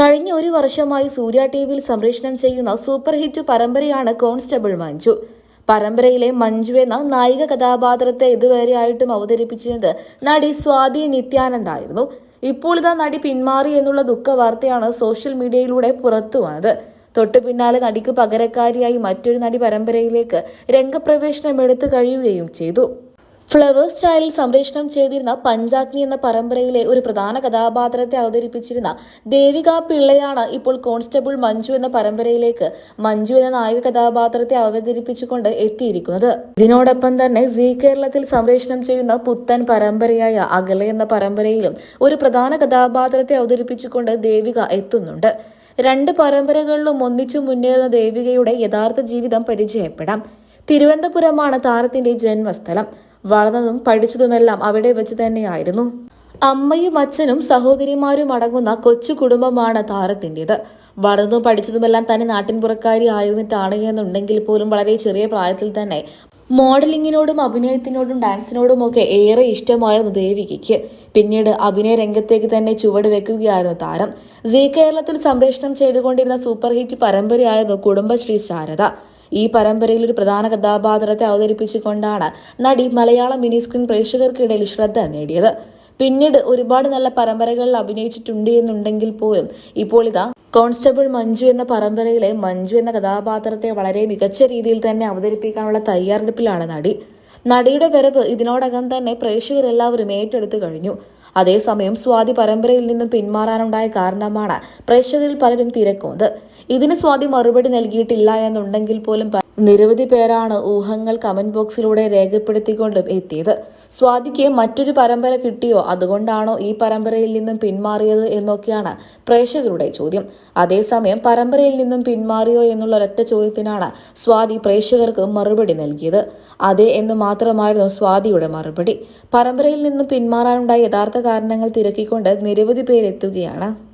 കഴിഞ്ഞ ഒരു വർഷമായി സൂര്യ ടി വിയിൽ സംപ്രേഷണം ചെയ്യുന്ന സൂപ്പർ ഹിറ്റ് പരമ്പരയാണ് കോൺസ്റ്റബിൾ മഞ്ജു. പരമ്പരയിലെ മഞ്ജു എന്ന നായിക കഥാപാത്രത്തെ ഇതുവരെയായിട്ടും അവതരിപ്പിച്ചിരുന്നത് നടി സ്വാതി നിത്യാനന്ദായിരുന്നു ഇപ്പോൾ ഇതാ നടി പിന്മാറി എന്നുള്ള ദുഃഖ വാർത്തയാണ് സോഷ്യൽ മീഡിയയിലൂടെ പുറത്തു വന്നത്. തൊട്ടു പിന്നാലെ നടിക്ക് പകരക്കാരിയായി മറ്റൊരു നടി പരമ്പരയിലേക്ക് രംഗപ്രവേശനം എടുത്തു കഴിയുകയും ചെയ്തു. ഫ്ലവേഴ്സ് ചായലിൽ സംപ്രേഷണം ചെയ്തിരുന്ന പഞ്ചാഗ്നി എന്ന പരമ്പരയിലെ ഒരു പ്രധാന കഥാപാത്രത്തെ അവതരിപ്പിച്ചിരുന്ന ദേവിക പിള്ളയാണ് ഇപ്പോൾ കോൺസ്റ്റബിൾ മഞ്ജു എന്ന പരമ്പരയിലേക്ക് മഞ്ജു എന്ന നായിക കഥാപാത്രത്തെ അവതരിപ്പിച്ചുകൊണ്ട് എത്തിയിരിക്കുന്നത്. ഇതിനോടൊപ്പം തന്നെ സി കേരളത്തിൽ സംപ്രേഷണം ചെയ്യുന്ന പുത്തൻ പരമ്പരയായ അകലെ എന്ന പരമ്പരയിലും ഒരു പ്രധാന കഥാപാത്രത്തെ അവതരിപ്പിച്ചുകൊണ്ട് ദേവിക എത്തുന്നുണ്ട്. രണ്ട് പരമ്പരകളിലും ഒന്നിച്ചു മുന്നേറുന്ന ദേവികയുടെ യഥാർത്ഥ ജീവിതം പരിചയപ്പെടാം. തിരുവനന്തപുരമാണ് താരത്തിന്റെ ജന്മസ്ഥലം. വളർന്നതും പഠിച്ചതുമെല്ലാം അവിടെ വെച്ച് തന്നെയായിരുന്നു. അമ്മയും അച്ഛനും സഹോദരിമാരും അടങ്ങുന്ന കൊച്ചു കുടുംബമാണ് താരത്തിന്റെത്. വളർന്നതും പഠിച്ചതുമെല്ലാം തന്നെ നാട്ടിൻപുറക്കാരി ആയിരുന്നിട്ടാണ് എന്നുണ്ടെങ്കിൽ പോലും വളരെ ചെറിയ പ്രായത്തിൽ തന്നെ മോഡലിങ്ങിനോടും അഭിനയത്തിനോടും ഡാൻസിനോടും ഒക്കെ ഏറെ ഇഷ്ടമായിരുന്നു ദേവികയ്ക്ക്. പിന്നീട് അഭിനയ രംഗത്തേക്ക് തന്നെ ചുവട് വെക്കുകയായിരുന്നു താരം. ജി കേരളത്തിൽ സംപ്രേഷണം ചെയ്തുകൊണ്ടിരുന്ന സൂപ്പർ ഹിറ്റ് പരമ്പരയായിരുന്നു കുടുംബശ്രീ ശാരദ. ഈ പരമ്പരയിൽ ഒരു പ്രധാന കഥാപാത്രത്തെ അവതരിപ്പിച്ചുകൊണ്ടാണ് നടി മലയാള മിനി സ്ക്രീൻ പ്രേക്ഷകർക്കിടയിൽ ശ്രദ്ധ നേടിയത്. പിന്നീട് ഒരുപാട് നല്ല പരമ്പരകളിൽ അഭിനയിച്ചിട്ടുണ്ട് എന്നുണ്ടെങ്കിൽ പോലും ഇപ്പോൾ ഇതാ കോൺസ്റ്റബിൾ മഞ്ജു എന്ന പരമ്പരയിലെ മഞ്ജു എന്ന കഥാപാത്രത്തെ വളരെ മികച്ച രീതിയിൽ തന്നെ അവതരിപ്പിക്കാനുള്ള തയ്യാറെടുപ്പിലാണ് നടി. നടിയുടെ വരവ് ഇതിനോടകം തന്നെ പ്രേക്ഷകരെല്ലാവരും ഏറ്റെടുത്തു കഴിഞ്ഞു. അതേസമയം സ്വാതി പരമ്പരയിൽ നിന്നും പിന്മാറാനുണ്ടായ കാരണമാണ് പ്രേക്ഷകരിൽ പലരും തിരക്കുന്നത്. ഇതിന് സ്വാതി മറുപടി നൽകിയിട്ടില്ല എന്നുണ്ടെങ്കിൽ പോലും നിരവധി പേരാണ് ഊഹങ്ങൾ കമന്റ് ബോക്സിലൂടെ രേഖപ്പെടുത്തിക്കൊണ്ടും എത്തിയത്. സ്വാതിക്ക് മറ്റൊരു പരമ്പര കിട്ടിയോ? അതുകൊണ്ടാണോ ഈ പരമ്പരയിൽ നിന്നും പിന്മാറിയത് എന്നൊക്കെയാണ് പ്രേക്ഷകരുടെ ചോദ്യം. അതേസമയം പരമ്പരയിൽ നിന്നും പിന്മാറിയോ എന്നുള്ള ഒരൊറ്റ ചോദ്യത്തിനാണ് സ്വാതി പ്രേക്ഷകർക്ക് മറുപടി നൽകിയത്. അതെ എന്ന് മാത്രമായിരുന്നു സ്വാതിയുടെ മറുപടി. പരമ്പരയിൽ നിന്നും പിന്മാറാനുണ്ടായ യഥാർത്ഥ കാരണങ്ങൾ തിരക്കിക്കൊണ്ട് നിരവധി പേരെത്തുകയാണ്.